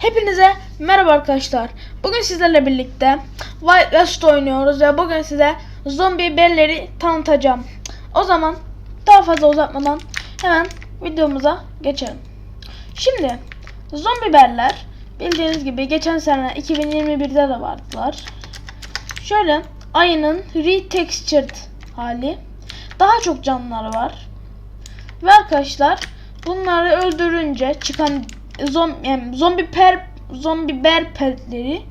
Hepinize merhaba arkadaşlar. Bugün sizlerle birlikte Wild West oynuyoruz ve bugün size zombi berleri tanıtacağım. O zaman daha fazla uzatmadan hemen videomuza geçelim. Şimdi zombi berler bildiğiniz gibi geçen sene 2021'de de vardılar. Şöyle ayının retextured hali. Daha çok canlıları var. Ve arkadaşlar bunları öldürünce çıkan zom, yani zombi per zombi ber petleri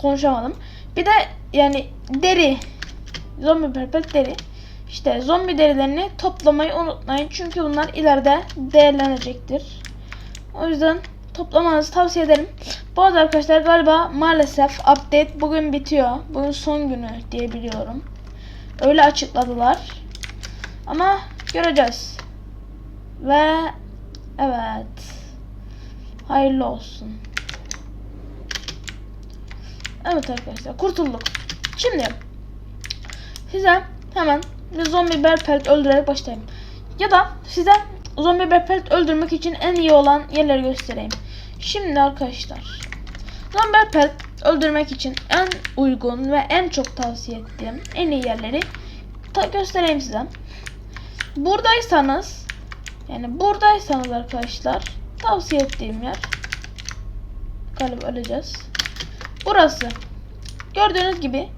konuşamadım. Bir de yani deri zombi per pet deri. İşte zombi derilerini toplamayı unutmayın çünkü bunlar ileride değerlenecektir. O yüzden toplamanızı tavsiye ederim. Bu arada arkadaşlar galiba maalesef update bugün bitiyor. Bugün son günü diye biliyorum. Öyle açıkladılar. Ama göreceğiz. Ve evet. Hayırlı olsun. Evet arkadaşlar kurtulduk. Şimdi size hemen bir zombi berpelt öldürerek başlayayım. Ya da size zombi berpelt öldürmek için en iyi olan yerleri göstereyim. Şimdi arkadaşlar zombi berpelt öldürmek için en uygun ve en çok tavsiye ettiğim en iyi yerleri göstereyim size. Buradaysanız yani buradaysanız arkadaşlar tavsiye ettiğim yer galiba öleceğiz. Burası. Gördüğünüz gibi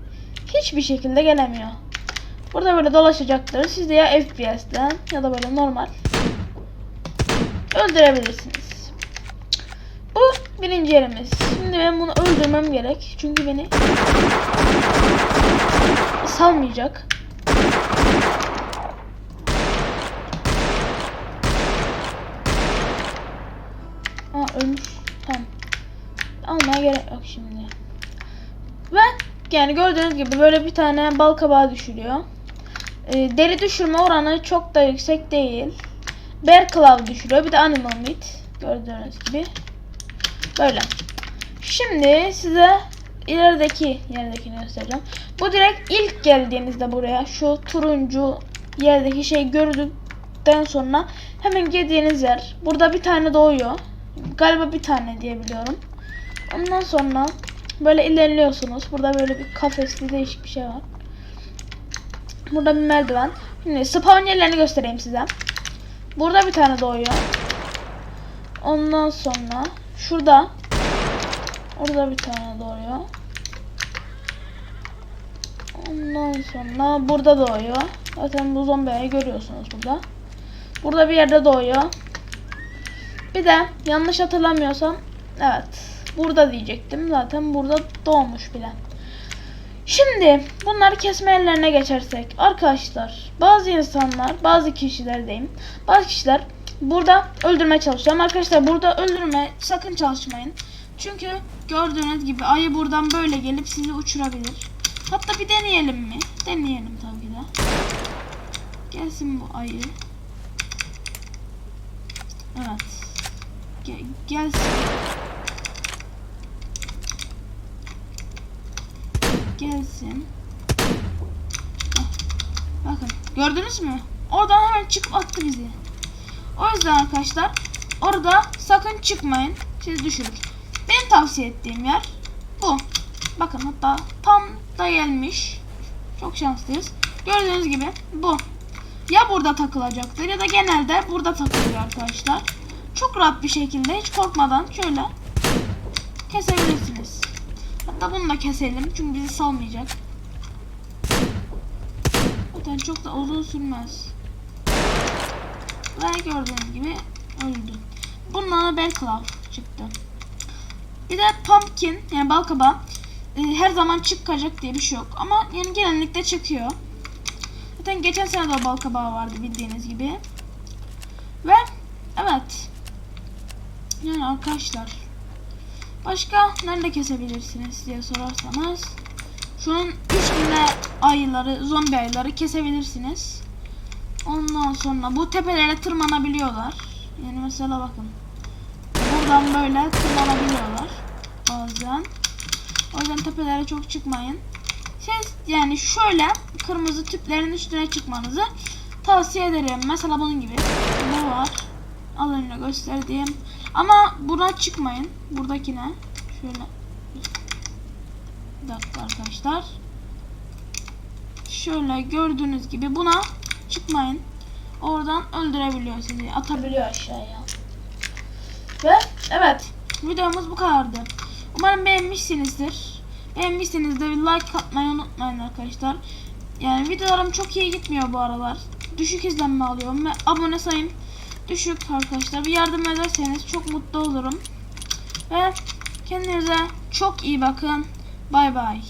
hiçbir şekilde gelemiyor. Burada böyle dolaşacaktır. Siz de ya FPS'den ya da böyle normal öldürebilirsiniz. Bu birinci yerimiz. Şimdi ben bunu öldürmem gerek. Çünkü beni salmayacak. Ölmüş. Tamam. Almaya gerek yok şimdi. Ve yani gördüğünüz gibi böyle bir tane bal kabağı düşürüyor. Ee, deri düşürme oranı çok da yüksek değil. Bear Claw düşürüyor. Bir de Animal Meat. Gördüğünüz gibi. Böyle. Şimdi size ilerideki yerdekini göstereceğim. Bu direkt ilk geldiğinizde buraya şu turuncu yerdeki şey gördükten sonra hemen girdiğiniz yer. Burada bir tane doğuyor. Galiba bir tane diye biliyorum. Ondan sonra böyle ilerliyorsunuz. Burada böyle bir kafesli değişik bir şey var. Burada bir merdiven. Şimdi spawn yerlerini göstereyim size. Burada bir tane doğuyor. Ondan sonra şurada orada bir tane doğuyor. Ondan sonra burada doğuyor. Zaten bu zombiyi görüyorsunuz burada. Burada bir yerde doğuyor. Bir de yanlış hatırlamıyorsam evet burada diyecektim. Zaten burada doğmuş bile. Şimdi bunları kesme yerlerine geçersek arkadaşlar bazı insanlar bazı kişiler diyeyim bazı kişiler burada öldürmeye çalışıyor ama arkadaşlar burada öldürme sakın çalışmayın. Çünkü gördüğünüz gibi ayı buradan böyle gelip sizi uçurabilir. Hatta bir deneyelim mi? Deneyelim tabii de. Gelsin bu ayı. Evet. Gel, gelsin. Gelsin. Ah, Bakın gördünüz mü? Oradan hemen çıkıp attı bizi. O yüzden arkadaşlar orada sakın çıkmayın. Siz düşürür. Benim tavsiye ettiğim yer bu. Bakın hatta tam da gelmiş. Çok şanslıyız. Gördüğünüz gibi bu. Ya burada takılacaktır ya da genelde burada takılıyor arkadaşlar. Çok rahat bir şekilde hiç korkmadan şöyle kesebilirsiniz. Hatta bunu da keselim çünkü bizi salmayacak. Zaten çok da uzun sürmez. Ve gördüğünüz gibi öldü. Bundan da Bellclaw çıktı. Bir de Pumpkin yani balkaba e, her zaman çıkacak diye bir şey yok. Ama yani genellikle çıkıyor. Zaten geçen sene de balkabağı vardı bildiğiniz gibi. Ve evet. Yani arkadaşlar. Başka nerede kesebilirsiniz diye sorarsanız. Şunun üstünde ayıları, zombi ayıları kesebilirsiniz. Ondan sonra bu tepelere tırmanabiliyorlar. Yani mesela bakın. Buradan böyle tırmanabiliyorlar. Bazen. O yüzden tepelere çok çıkmayın. Siz yani şöyle kırmızı tüplerin üstüne çıkmanızı tavsiye ederim. Mesela bunun gibi. Ne var? Az önce gösterdiğim Ama buna çıkmayın. Buradakine. Şöyle. Bir dakika arkadaşlar. Şöyle gördüğünüz gibi buna çıkmayın. Oradan öldürebiliyor sizi. Atabiliyor aşağıya. Ve evet. Videomuz bu kadardı. Umarım beğenmişsinizdir. Beğenmişseniz de bir like atmayı unutmayın arkadaşlar. Yani videolarım çok iyi gitmiyor bu aralar. Düşük izlenme alıyorum ve abone sayım düşük arkadaşlar. Bir yardım ederseniz çok mutlu olurum. Ve kendinize çok iyi bakın. Bay bay.